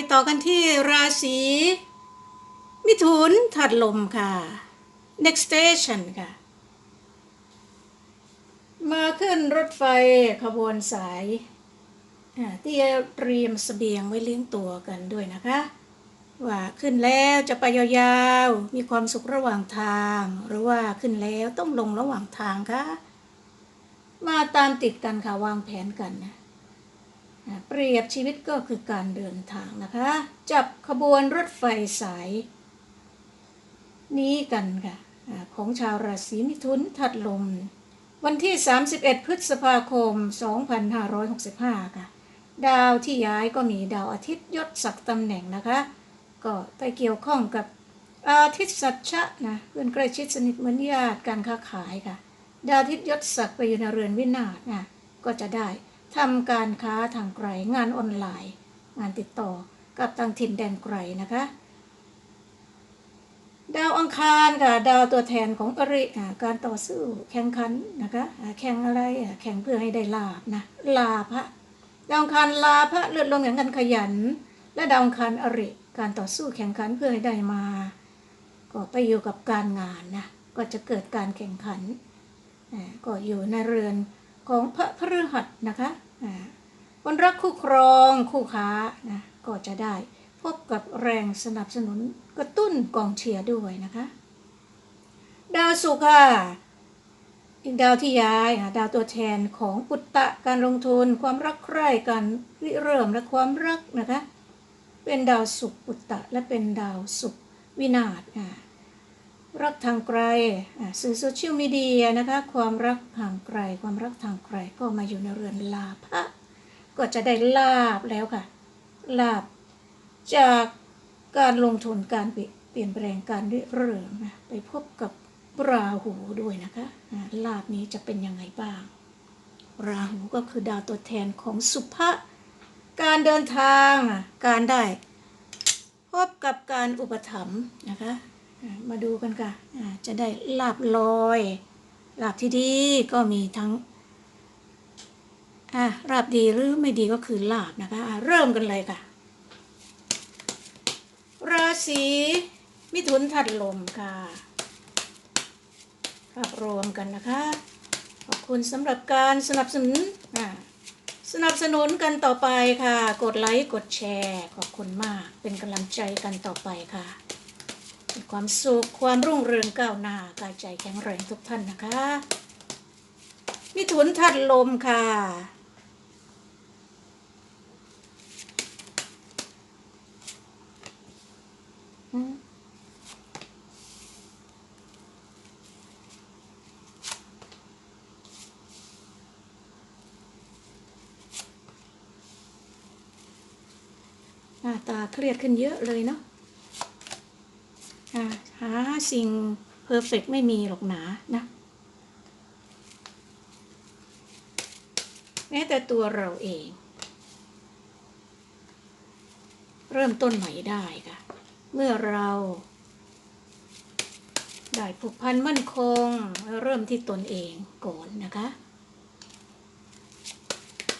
ไปต่อกันที่ราศีมิถุนถัดลมค่ะ next station ค่ะ มาขึ้นรถไฟขบวนสายที่เตรียมเสบียงไว้เลี้ยงตัวกันด้วยนะคะ ว่าขึ้นแล้วจะไปยาวๆ มีความสุขระหว่างทาง หรือว่าขึ้นแล้วต้องลงระหว่างทางคะมาตามติดกันค่ะวางแผนกันนะ เปรียบชีวิตก็คือการเดินทางนะคะ จับขบวนรถไฟสาย นี้กันค่ะของชาวราศีมิถุนถัดลม วันที่ 31 พฤษภาคม 2565 ค่ะ ดาวที่ย้ายก็มีดาวอาทิตย์ยศศักดิ์ตำแหน่งนะคะ ก็ไปเกี่ยวข้องกับอาทิตย์สัจชะนะเพื่อนใกล้ชิดสนิทเหมือนญาติการค้าขายค่ะ ดาวอาทิตย์ยศศักดิ์ไปอยู่ในเรือนวินาศนะก็จะได้ ทำการค้าทางไกลงานออนไลน์ งานติดต่อกับต่างถิ่นแดนไกลนะคะ ดาวอังคารค่ะดาวตัวแทนของอริการต่อสู้แข่งขันนะคะแข่งอะไระแข่งเพื่อให้ได้ลาบนะลาภะดาวอังคารลาภะเลือดลมอย่างกันขยัน และดาวอังคารอริการต่อสู้แข่งขันเพื่อให้ได้มา ก็ไปอยู่กับการงานนะก็จะเกิดการแข่งขันก็อยู่ในเรือน ของพระพฤหัสนะคะอ่าคนรักคู่ครองคู่ค้านะก็จะได้พบกับแรงสนับสนุนกระตุ้นกองเชียร์ด้วยนะคะ ดาวศุกร์ค่ะอีกดาวที่ย้ายอะดาวตัวแทนของปุตตะการลงทุนความรักใคร่การริเริ่มและความรักนะคะ เป็นดาวศุกร์ปุตตะและเป็นดาวศุกวินาศอะ รักทางไกลสื่อโซเชียลมีเดียนะคะ ความรักห่างไกล ความรักทางไกลก็มาอยู่ในเรือนลาภะก็จะได้ลาบแล้วค่ะ ลาบจากการลงทุนการเปลี่ยนแปลงการเริ่มนะไปพบกับราหูด้วยนะคะลาบนี้จะเป็นยังไงบ้าง ราหูก็คือดาวตัวแทนของสุภะการเดินทางการได้ พบกับการอุปถัมภ์นะคะ มาดูกันค่ะจะได้ลาบลอยลาบที่ดีก็มีทั้งลาบดีหรือไม่ดีก็คือลาบนะคะเริ่มกันเลยค่ะ ราศีมิถุนถัดลมค่ะภาพรวมกันนะคะ ขอบคุณสำหรับการสนับสนุนสนับสนุนกันต่อไปค่ะ กดไลค์ กดแชร์ ขอบคุณมาก เป็นกำลังใจกันต่อไปค่ะ ความสุข ความรุ่งเรืองก้าวหน้ากายใจแข็งแรงทุกท่านนะคะมิถุนถัดลมค่ะอืมหน้าตาเครียดขึ้นเยอะเลยเนาะ สิ่งเพอร์เฟกไม่มีหรอกหนานะแม้แต่ตัวเราเอง เริ่มต้นใหม่ได้ค่ะ เมื่อเราได้ผูกพันมั่นคง เริ่มที่ตนเองก่อนนะคะ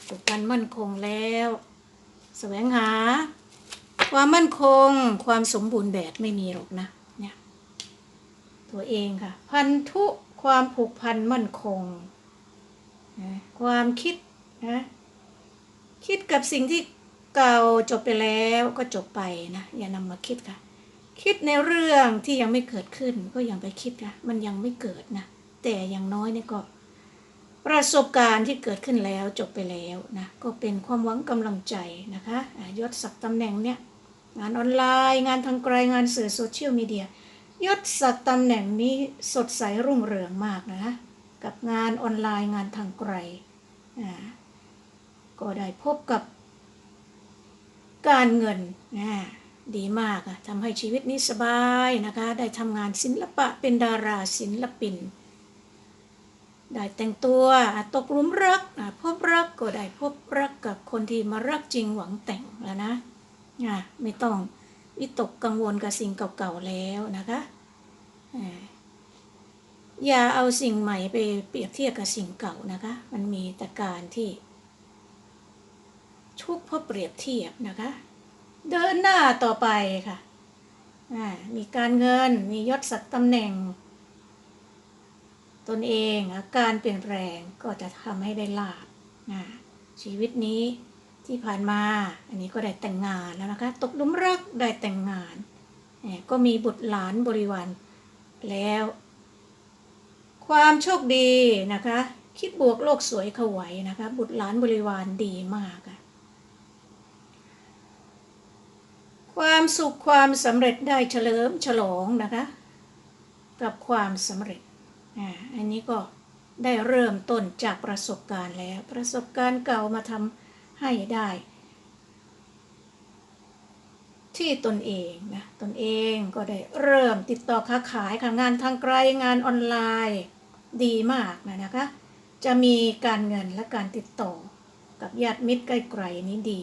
ผูกพันมั่นคงแล้วแสวงหา ความมั่นคงความสมบูรณ์แบบไม่มีหรอกนะ ตัวเองค่ะ พันธุความผูกพันมั่นคงนะความคิดนะคิดกับสิ่งที่เก่าจบไปแล้วก็จบไปนะอย่านำมาคิดค่ะ คิดในเรื่องที่ยังไม่เกิดขึ้นก็ยังไปคิดค่ะมันยังไม่เกิดนะแต่อย่างน้อยเนี่ยก็ ประสบการณ์ที่เกิดขึ้นแล้วจบไปแล้วนะก็เป็นความหวังกำลังใจนะคะยศศักดิ์ตำแหน่งเนี่ยงานออนไลน์ งานทางไกลงานสื่อโซเชียลมีเดีย ยศศักดิ์ตำแหน่งนี้สดใสรุ่งเรืองมากนะกับงานออนไลน์งานทางไกลอ่าก็ได้พบกับการเงินนะดีมากอะทำให้ชีวิตนี้สบายนะคะ ได้ทำงานศิลปะเป็นดาราศิลปิน ได้แต่งตัวตกหลุมรักพบรักก็ได้พบรักกับคนที่มารักจริงหวังแต่งแล้วนะอะไม่ต้อง วิตกกังวลกับสิ่งเก่าๆแล้วนะคะอย่าเอาสิ่งใหม่ไปเปรียบเทียบกับสิ่งเก่านะคะ มันมีแต่การที่ ทุกข์เพราะเปรียบเทียบนะคะ เดินหน้าต่อไปค่ะมีการเงินมียศศักดิ์ตำแหน่ง ตนเองอาการเปลี่ยนแปลงก็จะทำให้ได้ลาบชีวิตนี้ ที่ผ่านมาอันนี้ก็ได้แต่งงานแล้วนะคะ ตกลุมรักได้แต่งงานแหมก็มีบุตรหลานบริวารแล้ว ความโชคดีนะคะ คิดบวกโลกสวยเขาไหวนะคะ บุตรหลานบริวารดีมากอะความสุขความสำเร็จได้เฉลิมฉลองนะคะ กับความสำเร็จอ่าอันนี้ก็ได้เริ่มต้นจากประสบการณ์แล้ว ประสบการณ์เก่ามาทำ ให้ได้ ที่ตนเองนะตนเองก็ได้เริ่มติดต่อค้าขายค่ะงานทางไกลงานออนไลน์ดีมากนะนะคะ จะมีการเงินและการติดต่อกับญาติมิตรใกล้ๆนี้ดี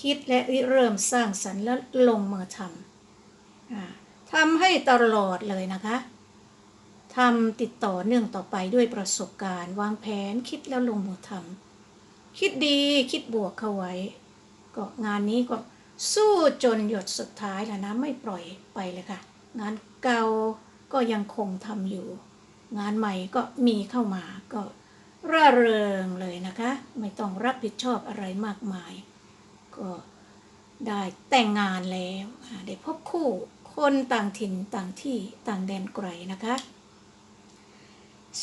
คิดและเริ่มสร้างสรรค์และลงมือทำอทำให้ตลอดเลยนะคะทำติดต่อเนื่องต่อไปด้วยประสบการณ์ วางแผนคิดแล้วลงมือทำ คิดดีคิดบวกเข้าไว้ ก็งานนี้ก็สู้จนหยดสุดท้ายแล้วนะไม่ปล่อยไปเลยค่ะ งานเก่าก็ยังคงทำอยู่ งานใหม่ก็มีเข้ามาก็ร่าเริงเลยนะคะ ไม่ต้องรับผิดชอบอะไรมากมาย ก็ได้แต่งงานแล้วได้พบคู่คนต่างถิ่นต่างที่ต่างแดนไกลนะคะ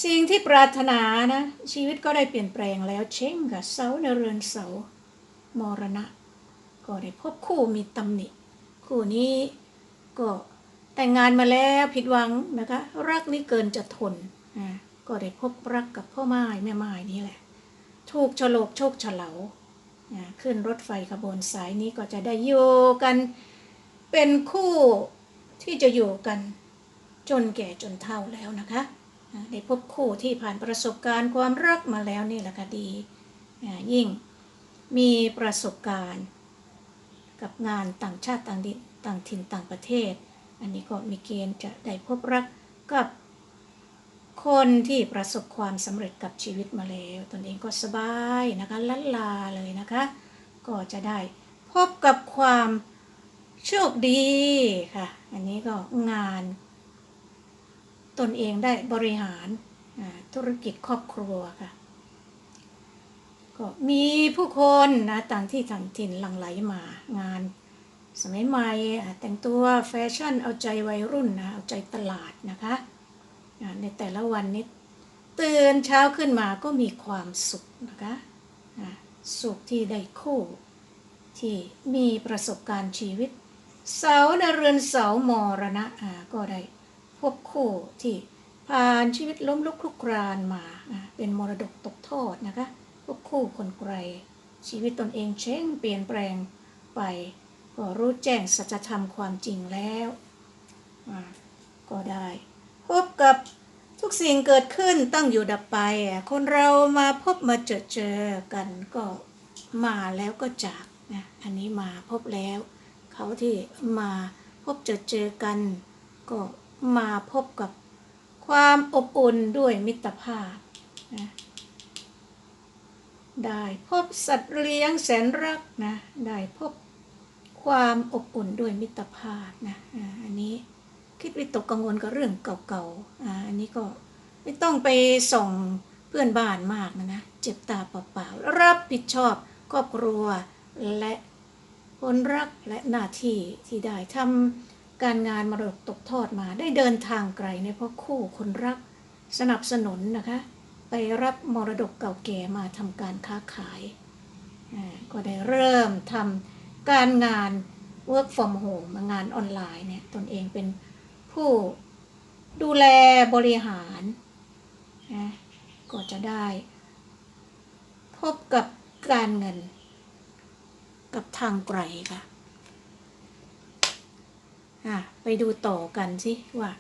สิ่งที่ปรารถนานะ ชีวิตก็ได้เปลี่ยนแปลงแล้วเช่งกับเสาในเรือนเสามรณะ ก็ได้พบคู่มีตำหนิ คู่นี้ก็แต่งงานมาแล้วผิดหวังนะคะ รักนี้เกินจะทนก็ได้พบรักกับพ่อไม้แม่ไม้นี่แหละ ถูกฉลกโชคเฉลาขึ้นรถไฟขบวนสายนี้ก็จะได้อยู่กันเป็นคู่ที่จะอยู่กันจนแก่จนเฒ่าแล้วนะคะ ได้พบคู่ที่ผ่านประสบการณ์ความรักมาแล้วนี่แหละค่ะดีอยิ่งมีประสบการณ์กับงานต่างชาติต่างดินต่างถิ่นต่างประเทศ อันนี้ก็มีเกณฑ์จะได้พบรักกับคนที่ประสบความสำเร็จกับชีวิตมาแล้ว ตนเองก็สบายนะคะลันลาเลยนะคะ ก็จะได้พบกับความโชคดีค่ะ อันนี้ก็งาน ตนเองได้บริหารธุรกิจครอบครัวค่ะ ก็มีผู้คนนะต่างที่ต่างถิ่นหลั่งไหลมางาน สมัยใหม่แต่งตัวแฟชั่นเอาใจวัยรุ่นนะเอาใจตลาดนะคะในแต่ละวันนี้ตื่นเช้าขึ้นมาก็มีความสุขนะคะสุขที่ได้คู่ ที่มีประสบการณ์ชีวิต เสาในเรือนเสามรณะะก็ได้ พบคู่ที่ผ่านชีวิตล้มลุกคลุกครานมา เป็นมรดกตกทอดนะคะพวกคู่คนไกล ชีวิตตนเองเช่งเปลี่ยนแปลงไปก็รู้แจ้งสัจธรรมความจริงแล้ว ก็ได้พบกับทุกสิ่งเกิดขึ้นตั้งอยู่ดับไป คนเรามาพบมาเจอเจอกันก็มาแล้วก็จากนะอันนี้มาพบแล้ว เขาที่มาพบเจอเจอกันก็ มาพบกับความอบอุ่นด้วยมิตรภาพนะได้พบสัตว์เลี้ยงแสนรักนะ ได้พบความอบอุ่นด้วยมิตรภาพนะอันนี้คิดวิตกกังวลกับเรื่องเก่าๆอันนี้ก็ไม่ต้องไปส่งเพื่อนบ้านมากนะนะเจ็บตาเปล่าๆรับผิดชอบครอบครัวและคนรักและหน้าที่ที่ได้ทำ การงานมรดกตกทอดมาได้เดินทางไกลในพราะคู่คนรักสนับสนุนนะคะ ไปรับมรดกเก่าแก่มาทำการค้าขาย ก็ได้เริ่มทำการงาน work from home งานออนไลน์เนี่ยตนเองเป็นผู้ดูแลบริหารนะก็จะได้ พบกับการเงินกับทางไกลค่ะ อะไปดูต่อกันสิว่า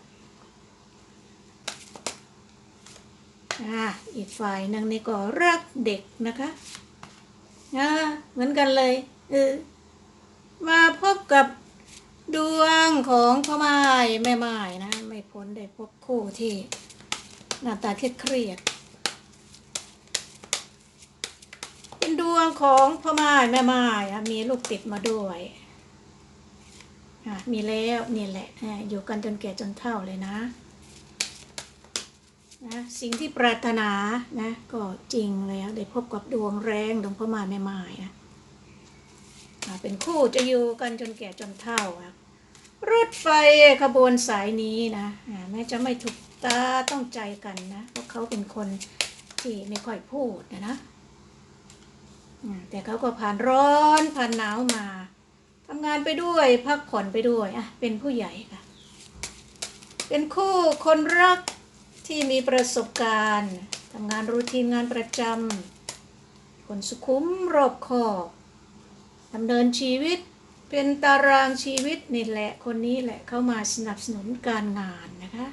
อ่าอีกฝ่ายนึ่งนี่ก็รักเด็กนะคะอ่าเหมือนกันเลยเออมาพบกับดวงของพ่อไม้แม่ไม้นะ ไม่พ้นได้พบคู่ที่หน้าตาเครียดเครียดเป็นดวงของพ่อไม้แม่ไม้มีลูกติดมาด้วย มีแล้วนี่แหละอยู่กันจนแก่จนเฒ่าเลยนะนะสิ่งที่ปรารถนานะ ก็จริงแล้วได้พบกับดวงแรงดวงพระมาแม่ไม้นะเป็นคู่จะอยู่กันจนแก่จนเฒ่ารถไฟขบวนสายนี้นะแม้จะไม่ถูกตาต้องใจกันนะเพราะเขาเป็นคนที่ไม่ค่อยพูดนะนะแต่เขาก็ผ่านร้อนผ่านหนาวมา ทำงานไปด้วยพักผ่อนไปด้วยอะเป็นผู้ใหญ่ค่ะ เป็นคู่คนรักที่มีประสบการณ์ทำงานรูทีนงานประจำคนสุขุมรอบคอบดำเนินชีวิตเป็นตารางชีวิตนี่แหละคนนี้แหละเข้ามาสนับสนุนการงานนะคะ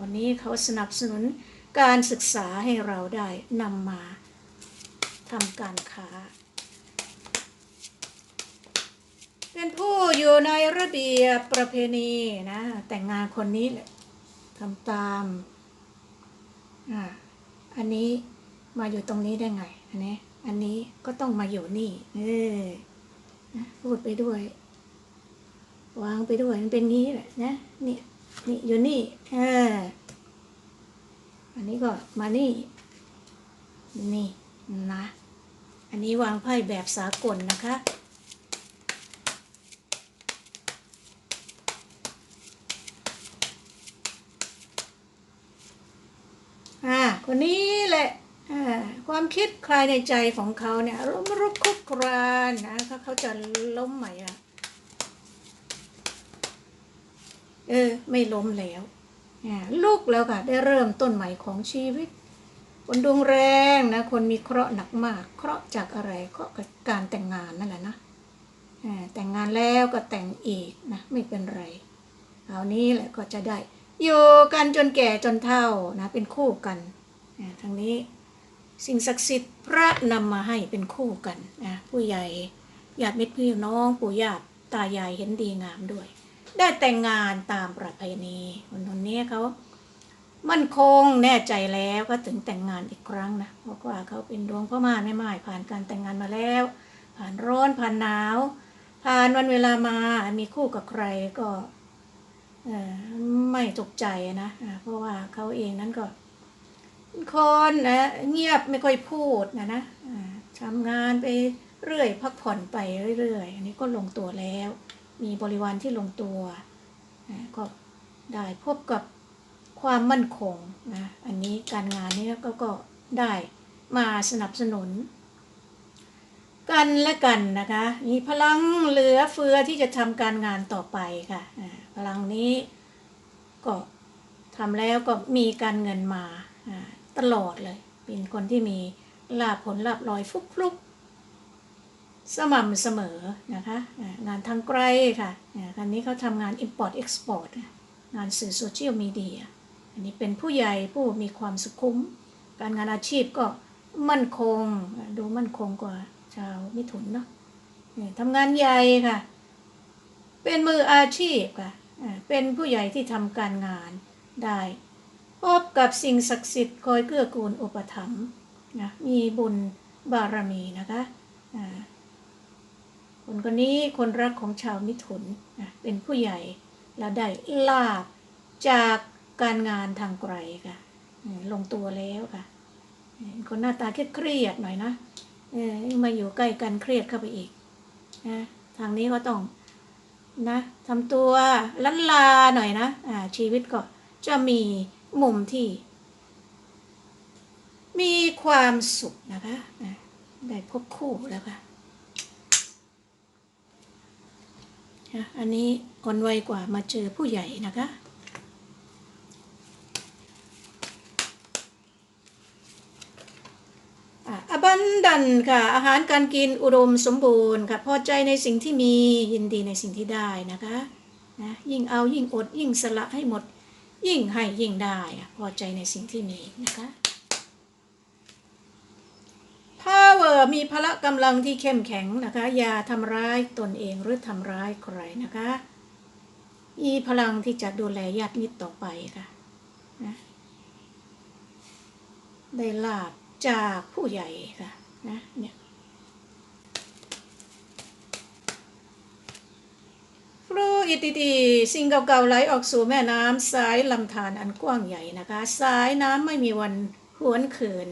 วันนี้เขาสนับสนุนการศึกษาให้เราได้นำมาทำการค้า เป็นผู้อยู่ในระเบียบประเพณีนะ แต่งงานคนนี้แหละทำตามอ่าอันนี้มาอยู่ตรงนี้ได้ไงอันนี้อันนี้ก็ต้องมาอยู่นี่ เออพูดไปด้วย วางไปด้วยมันเป็นงี้แหละนะนี่นี่อยู่นี่เอออันนี้ก็มานี่ นี่นะ อันนี้วางไพ่แบบสากลนะคะ อ่า คนนี้แหละความคิดคลายในใจของเขาเนี่ยล้มรุกคุกครานนะเขาเขาจะล้มใหม่อะเออ ไม่ล้มแล้วลุกแล้วค่ะ ได้เริ่มต้นใหม่ของชีวิต คนดวงแรงนะ คนมีเคราะห์หนักมาก เคราะห์จากอะไรเคราะห์กับการแต่งงานนั่นแหละนะแต่งงานแล้วก็แต่งอีกนะ ไม่เป็นไรคราวนี้แหละก็จะได้ อยู่กันจนแก่จนเฒ่านะ เป็นคู่กัน ทางนี้สิ่งศักดิ์สิทธิ์พระนำมาให้เป็นคู่กันนะผู้ใหญ่ญาติมิตรพี่น้องปู่ย่าตายายเห็นดีงามด้วย ได้แต่งงานตามประเพณีคนคนนี้เขามั่นคงแน่ใจแล้วก็ถึงแต่งงานอีกครั้งนะเพราะว่าเขาเป็นดวงพ่อม่านแม่ไม้ผ่านการแต่งงานมาแล้ว ผ่านร้อนผ่านหนาว ผ่านวันเวลามามีคู่กับใครก็ไม่ตกใจนะ เพราะว่าเขาเองนั้นก็ คนนะเงียบไม่ค่อยพูดนะนะทำงานไปเรื่อย พักผ่อนไปเรื่อยๆ อันนี้ก็ลงตัวแล้ว มีบริวารที่ลงตัวก็ได้พบกับความมั่นคงนะอันนี้การงานนี้ก็ก็ได้มาสนับสนุน กันและกันนะคะ มีพลังเหลือเฟือที่จะทำการงานต่อไปค่ะพลังนี้ก็ทำแล้วก็มีการเงินมา ตลอดเลย เป็นคนที่มีลาภผลลาภลอยฟุกฟุกๆสม่ำเสมอนะคะ งานทางไกลค่ะอันนี้เขาทำงาน Import Export อะงานสื่อโซเชียลมีเดีย อันนี้เป็นผู้ใหญ่ผู้มีความสุขุม การงานอาชีพก็มั่นคง ดูมั่นคงกว่าชาวมิถุนเนาะทำงานใหญ่ค่ะ เป็นมืออาชีพค่ะ เป็นผู้ใหญ่ที่ทำการงานได้ พบกับสิ่งศักดิ์สิทธิ์คอยเกื้อกูลอุปถัมภ์นะมีบุญบารมีนะคะคนคนนี้คนรักของชาวมิถุนนะเป็นผู้ใหญ่แล้วได้ลาบจากการงานทางไกลค่ะลงตัวแล้วค่ะ คนหน้าตาเครียดหน่อยนะเออมาอยู่ใกล้กันเครียดเข้าไปอีกนะทางนี้ก็ต้องนะทำตัวลันลาหน่อยนะอ่าชีวิตก็จะมี มุมที่ มีความสุขนะคะได้พบคู่แล้วค่ะอะอันนี้คนไวกว่ามาเจอผู้ใหญ่นะคะอบันดันค่ะ อาหารการกินอุดมสมบูรณ์ค่ะ พอใจในสิ่งที่มียินดีในสิ่งที่ได้นะคะนะยิ่งเอายิ่งอดยิ่งสละให้หมด ยิ่งให้ยิ่งได้อะพอใจในสิ่งที่มีนะคะ power มีพละกำลังที่เข้มแข็งนะคะ อย่าทำร้ายตนเองหรือทำร้ายใครนะคะมีพลังที่จะดูแลญาติมิตรต่อไปค่ะนะได้ลาบจากผู้ใหญ่ค่ะนะเนี่ย รู้ อิติติสิ่งเก่าๆไหลออกสู่แม่น้ำสายลำธารอันกว้างใหญ่นะคะ สายน้ำไม่มีวันหวนคืน